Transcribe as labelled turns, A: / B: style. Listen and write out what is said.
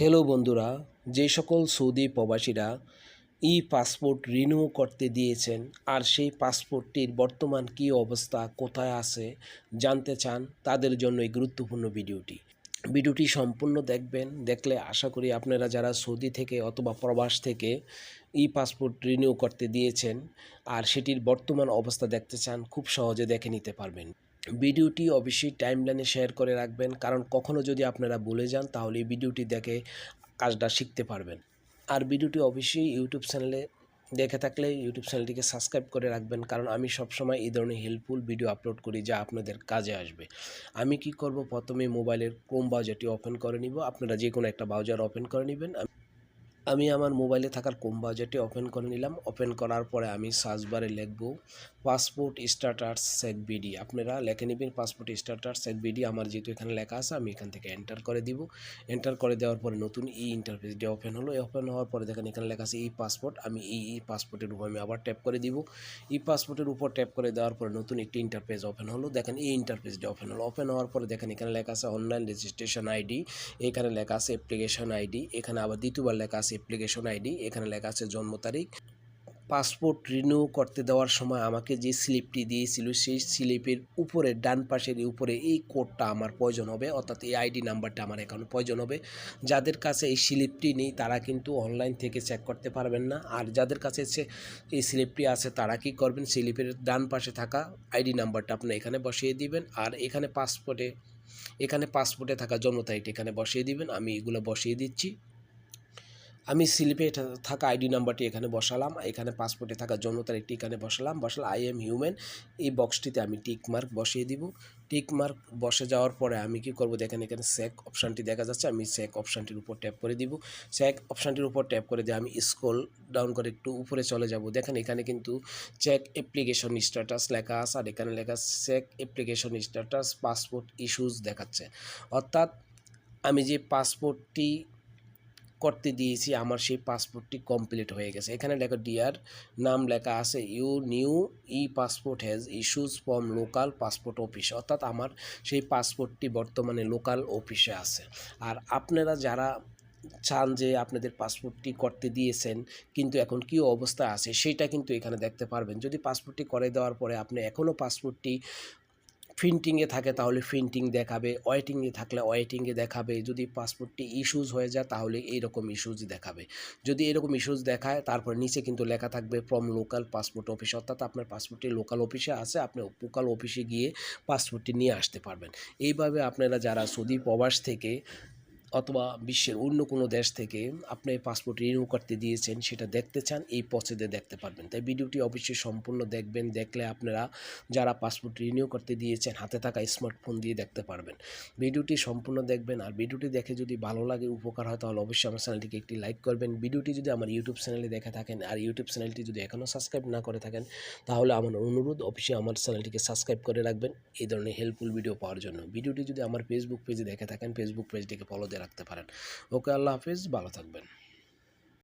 A: Hello বন্ধুরা, যে সকল সৌদি প্রবাসীরা ই পাসপোর্ট রিনিউ করতে দিয়েছেন আর সেই পাসপোর্টটির বর্তমান কী অবস্থা, কোথায় আছে, জানতে চান, তাদের জন্য এই গুরুত্বপূর্ণ ভিডিওটি। ভিডিওটি সম্পূর্ণ দেখবেন, দেখলে আশা করি আপনারা যারা সৌদি থেকে অথবা প্রবাস থেকে ই পাসপোর্ট রিনিউ করতে দিয়েছেন আর সেটির বর্তমান অবস্থা দেখতে চান, খুব সহজে দেখে নিতে পারবেন। ভিডিওটি অবশ্যই টাইমলাইনে শেয়ার করে রাখবেন। কারণ কখনো যদি আপনারা ভুলে যান, তাহলে ভিডিওটি দেখে কাজটা শিখতে পারবেন। আর ভিডিওটি অবশ্যই ইউটিউব চ্যানেলে দেখে থাকলে ইউটিউব চ্যানেলটিকে সাবস্ক্রাইব করে রাখবেন। কারণ আমি সবসময় এই ধরনের হেল্পফুল ভিডিও আপলোড করি যা আপনাদের কাজে আসবে। আমি কি করব? প্রথমে মোবাইলের ক্রোম ব্রাউজারটি ওপেন করে নিব। আপনারা যে কোনো একটা ব্রাউজার ওপেন করে নেবেন। আমি আমার মোবাইলে থাকার কোম বাজেটে ওপেন করে নিলাম। ওপেন করার পরে আমি সার্চ বারে লিখব পাসপোর্ট স্টার্টার্স সেট বিডি আপনারা লেখে নেবেন পাসপোর্ট স্টার্টার্স সেট বিডি আমার যেহেতু এখানে লেখা আছে, আমি এখান থেকে এন্টার করে দিব। এন্টার করে দেওয়ার পরে নতুন ই ইন্টারফেসটি ওপেন হলো। ওপেন হওয়ার পরে দেখেন এখানে লেখা আছে ই পাসপোর্ট আমি এই ই পাসপোর্টের উপর আমি আবার ট্যাপ করে দিব। ই পাসপোর্টের উপর ট্যাপ করে দেওয়ার পরে নতুন একটি ইন্টারফেস ওপেন হলো। দেখেন এই ইন্টারফেসটি ওপেন হলো। ওপেন হওয়ার পরে দেখেন এখানে লেখা আছে অনলাইন রেজিস্ট্রেশন আইডি এখানে লেখা আছে অ্যাপ্লিকেশন আইডি এখানে আবার দ্বিতীয়বার লেখা আছে অ্যাপ্লিকেশন আইডি এখানে লেখা আছে জন্ম তারিখ পাসপোর্ট রিনিউ করতে দেওয়ার সময় আমাকে যে স্লিপটি দিয়েছিল সেই স্লিপের উপরে, ডান পাশের উপরে এই কোডটা আমার প্রয়োজন হবে, অর্থাৎ এই আইডি নাম্বারটা আমার এখানে প্রয়োজন হবে। যাদের কাছে এই স্লিপটি নেই, তারা কিন্তু অনলাইন থেকে চেক করতে পারবেন না। আর যাদের কাছে এই স্লিপটি আছে, তারা কি করবেন? স্লিপের ডান পাশে থাকা আইডি নাম্বারটা আপনি এখানে বসিয়ে দিবেন। আর এখানে পাসপোর্টে এখানে পাসপোর্টে থাকা জন্ম তারিখটা এখানে বসিয়ে দিবেন। আমি এগুলো বসিয়ে দিচ্ছি। আমি স্লিপে থাকা আইডি নাম্বারটি এখানে বসালাম, এখানে পাসপোর্টে থাকা জন্ম তারিখটি এখানে বসালাম বসালাম আই এম হিউম্যান এই বক্সটিতে আমি টিক মার্ক বসিয়ে দিব। টিক মার্ক বসে যাওয়ার পরে আমি কি করব? দেখেন এখানে সেক অপশানটি দেখা যাচ্ছে, আমি সেক অপশানটির উপর ট্যাপ করে দিব। সেক অপশানটির উপর ট্যাপ করে দিয়ে আমি স্ক্রল ডাউন করে একটু উপরে চলে যাব। দেখেন এখানে কিন্তু চেক অ্যাপ্লিকেশন স্ট্যাটাস লেখা আছে, আর এখানে লেখা check application status passport issues দেখাচ্ছে। অর্থাৎ আমি যে পাসপোর্টটি করতে দিয়েছি, আমার সেই পাসপোর্টটি কমপ্লিট হয়ে গেছে। এখানে লেখা ডিয়ার নাম লেখা আছে you new e passport has issues from local passport office অর্থাৎ আমার সেই পাসপোর্টটি বর্তমানে লোকাল অফিসে আছে। আর আপনারা যারা চান যে আপনাদের পাসপোর্টটি করতে দিয়েছেন, কিন্তু এখন কী অবস্থা আছে, সেটা কিন্তু এখানে দেখতে পারবেন। যদি পাসপোর্টটি করে দেওয়ার পরে আপনি এখনও পাসপোর্টটি প্রিন্টিংয়ে থাকে তাহলে প্রিন্টিং দেখাবে ওয়েটিংয়ে থাকলে ওয়েটিংয়ে দেখাবে, যদি পাসপোর্টটি ইস্যুজ হয়ে যায় তাহলে এইরকম ইস্যুজ দেখাবে। যদি এরকম ইস্যুজ দেখায়, তারপর নিচে কিন্তু লেখা থাকবে ফ্রম লোকাল পাসপোর্ট অফিস অর্থাৎ আপনার পাসপোর্টটি লোকাল অফিসে আছে, আপনি লোকাল অফিসে গিয়ে পাসপোর্টটি নিয়ে আসতে পারবেন। এইভাবে আপনারা যারা সৌদি প্রবাস থেকে অথবা বিশ্বের অন্য কোনো দেশ থেকে আপনি পাসপোর্ট রিনিউ করতে দিয়েছেন, সেটা দেখতে চান, এই পথে দেখতে পারবেন। তাই ভিডিওটি অবশ্যই সম্পূর্ণ দেখবেন, দেখলে আপনারা যারা পাসপোর্ট রিনিউ করতে দিয়েছেন, হাতে থাকা স্মার্টফোন দিয়ে দেখতে পারবেন। ভিডিওটি সম্পূর্ণ দেখবেন, আর ভিডিওটি দেখে যদি ভালো লাগে, উপকার হয়, তাহলে অবশ্যই আমার চ্যানেলটিকে একটি লাইক করবেন। ভিডিওটি যদি আমার ইউটিউব চ্যানেলে দেখে থাকেন, আর ইউটিউব চ্যানেলটি যদি এখনও সাবস্ক্রাইব না করে থাকেন, তাহলে আমার অনুরোধ, অবশ্যই আমার চ্যানেলটিকে সাবস্ক্রাইব করে রাখবেন। এই ধরনের হেল্পফুল ভিডিও পাওয়ার জন্য। ভিডিওটি যদি আমার ফেসবুক পেজে দেখে থাকেন ফেসবুক পেজটিকে ফলো দিয়ে রাখতে পারেন। ওকে আল্লাহ হাফিজ ভালো থাকবেন।